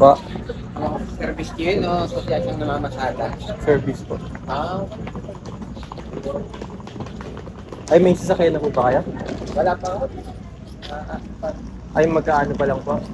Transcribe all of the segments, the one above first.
Oh, service kayo, no? Asosyasyong namamasada. Service po. Ah, Ay, may sasakyan na po ba kaya? wala pa ako. Ah, ah, pa- Ay, magkaano pa lang po? pa.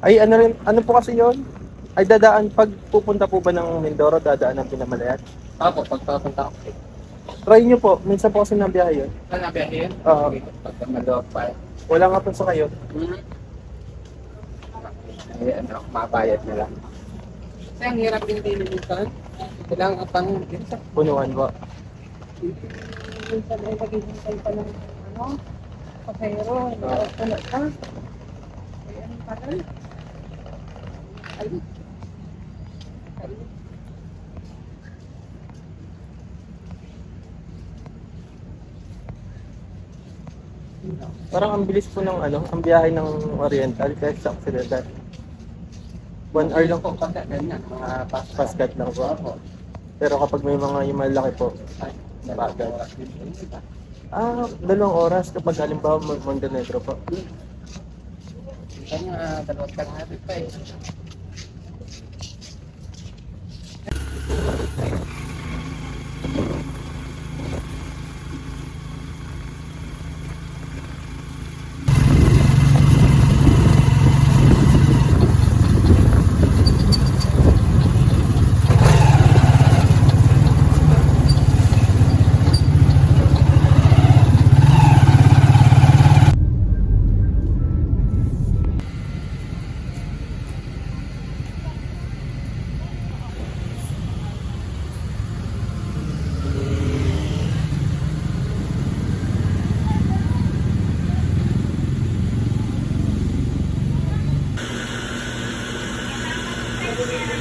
Ay, ano rin, ano po kasi yon? Ay, dadaan, pag pupunta po ba ng Mindoro, dadaan ng Pinamalayan? Ako, pagpapunta ako. Try nyo po, minsan po kasi nabiyahe yun. Saan nabiyahe yun? Oo. Okay, Pagka malawak pa. Wala nga po sa kayo. Hmm. Ay, ano, mabayad na lang. Kasi ang hirap din din minsan. Kailangan ka pang minsan. Punuan po. Minsan ay naghihintay pa ng ano, pasahero, nakapunod ka. Ay, ano pa rin? Ay, Parang ang bilis po ng ano, ang biyahe ng Oriental kahit sa Occidental. One hour lang po. kasi ganyan, mga pas Paskat lang po. Opo. Pero kapag may mga yung malaki po, Ay, Bagal. oras din po yun, ah, dalawang oras kapag halimbawa Mon- Montenegro po. Minsan nga, dalawang tanghali pa eh.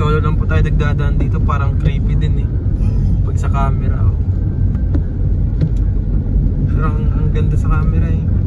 solo lang po tayo nagdadaan dito, parang creepy din eh. Pag sa camera. Oh. Parang ang ganda sa camera eh.